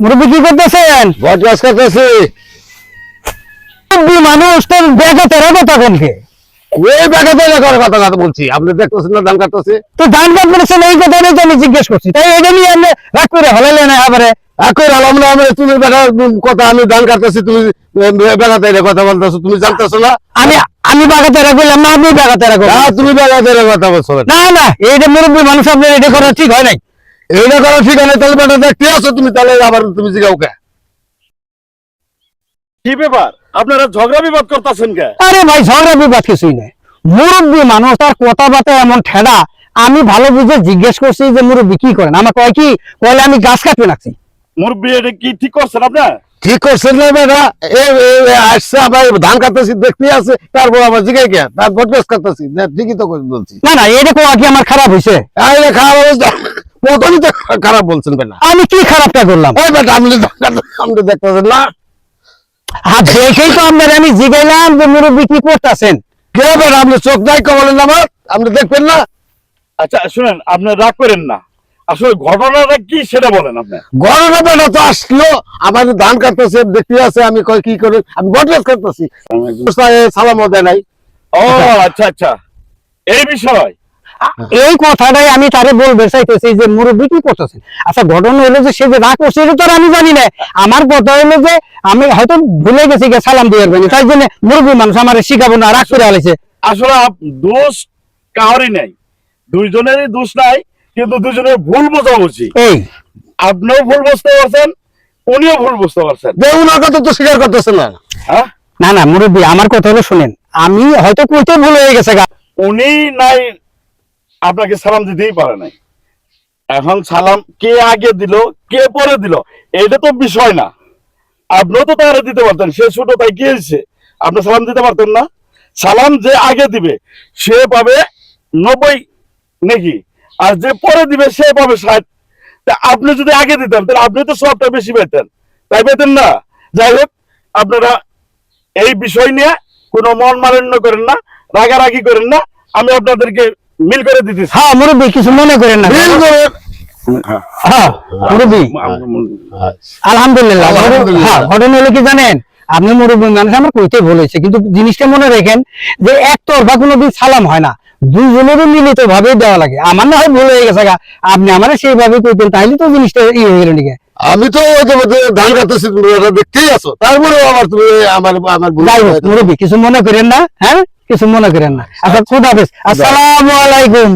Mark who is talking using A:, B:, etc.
A: মুরব্বী কি করতেছেন?
B: বট গাছ কাটতেছি
A: মুরব্বী মানুষ তোর ব্যাগে তেরা কথা কোনকে
B: ওই ব্যাগাতে করার কথা কথা বলছি। আপনি দেখতেছেন না ধান কাটতেছি?
A: তো ধান কাট বলেছেন এই কথাটাই তো আমি জিজ্ঞেস করছি। তাই এটা নিয়ে আপনি রাগ করে
B: এখন তুমি বেটা কথা আমি ধান কাটতেছি তুমি কথা বলতেছো তুমি জানতেছো না?
A: আমি আমি করলাম না আপনি
B: তুমি বেগাতে কথা বলছো
A: না। না এইটা মুরব্বী মানুষ আপনার এটা করা ঠিক হয় নাই।
B: এইটা করা ঠিক আছে তাহলে বেটা দেখতে আছো তুমি? তাহলে আবার তুমি জিগাও কে?
C: কি ব্যাপার? আপনারা ঝগড়া বিবাদ করতেছেন কে?
A: আরে ভাই ঝগড়া বিবাদ কিছুই নেই। মুরব্বী মানুষ তার কথাবার্তা এমন ঠেডা আমি ভালো বুঝে জিজ্ঞেস করছি যে মুরব্বী কি করেন। আমার কয় কি? কয়লে আমি গাছ কাটবে নাকি
C: মুরব্বী এটা কি ঠিক করছেন আপনার
B: ঠিক করছেন না বেটা? আসছে আবার ধান কাটতেছি দেখতে আছে। তারপর আবার জিগাই কে? তার গাছ কাটতেছি। না ঠিকই তো বলছি।
A: না না এটা কোয়া কি আমার খারাপ হয়েছে
B: খারাপ অবস্থা। প্রথমই তো খারাপ বলছেন বেটা।
A: আমি কি খারাপটা করলাম?
B: ওই বেটা আপনি আপনি দেখতেছেন না?
A: আর দেখেই তো আপনার আমি জিগাইলাম যে মুরব্বী কি করতেছেন।
B: কে বেটা আপনি চোখ নাই বলেন আমার? আপনি দেখবেন না?
C: আচ্ছা শুনেন আপনি রাগ করেন না। আসলে ঘটনাটা কি সেটা বলেন আপনি।
B: ঘটনা বেটা তো আসলো। আমার ধান কাটতেছে দেখতে আছে আমি কই কি করে? আমি কাটতেছি সালাম দেয় নাই।
C: ও আচ্ছা আচ্ছা। এই বিষয়।
A: এই কথাটাই আমি তারে বলবে চাইতেছি যে মুরব্বী কি করতেছেন? আচ্ছা ঘটনা হলো যে সে যে রাগ করছে এটা তো আমি জানি না। আমার কথা হলো যে আমি হয়তো ভুলে গেছি গে সালাম দিয়ে আসবেন। তাই জন্য মুরব্বী মানুষ আমার শিখাবো না রাগ করে আলেছে।
C: আসলে দোষ কারই নাই। দুইজনেরই দোষ নাই কিন্তু দুজনের ভুল বোঝা উচিত
A: এই।
C: আপনিও ভুল বুঝতে পারছেন উনিও ভুল বুঝতে পারছেন।
B: যে উনার কথা তো স্বীকার করতেছেন না।
C: হ্যাঁ?
A: না না মুরব্বী আমার কথা হলো শুনেন আমি হয়তো কইতে ভুল হয়ে গেছে গা।
C: উনি নাই আপনাকে সালাম দিতেই পারে নাই। এখন সালাম কে আগে দিল, কে পরে দিল, এটা তো বিষয় না। আপনিও তো তারা দিতে পারতেন, সে ছোট তাই কি হয়েছে? আপনি সালাম দিতে পারতেন না? সালাম যে আগে দিবে, সে পাবে নব্বই নাকি? আর যে পরে দিবে, সে পাবে ষাট। তা আপনি যদি আগে দিতেন, তাহলে আপনি তো সবটা বেশি পেতেন তাই পেতেন না? যাই হোক, আপনারা এই বিষয় নিয়ে কোনো মন মালিন্য করেন না, রাগারাগি করেন না। আমি আপনাদেরকে মিল করে দিতেছি।
A: হ্যাঁ মুরব্বী কিছু মনে করেন না।
B: বিল করে
A: হ্যাঁ। মুরব্বী। আলহামদুলিল্লাহ।
B: আলহামদুলিল্লাহ।
A: হ্যাঁ ঘটনা হলো কি জানেন? আপনি মুরব্বী মানুষ আমার কইতে বলেছে কিন্তু জিনিসটা মনে রাখেন যে একতরফা কোনোদিন সালাম হয় না। দুজনেরও মিলিত ভাবে দেওয়া লাগে। আমার না হয় ভুল হয়ে গেছে গা। আপনি আমার সেইভাবে কইতেন তাহলে তো জিনিসটা ই হয়ে গেল নাকি?
B: আমি তো ধান কাটতেছি দেখতেই আছো। তারপরে আবার তুমি আমার আমার
A: কিছু মনে করেন না হ্যাঁ? কিছু মনে করেন না। আচ্ছা খুদ হাফেজ। আসসালামু আলাইকুম।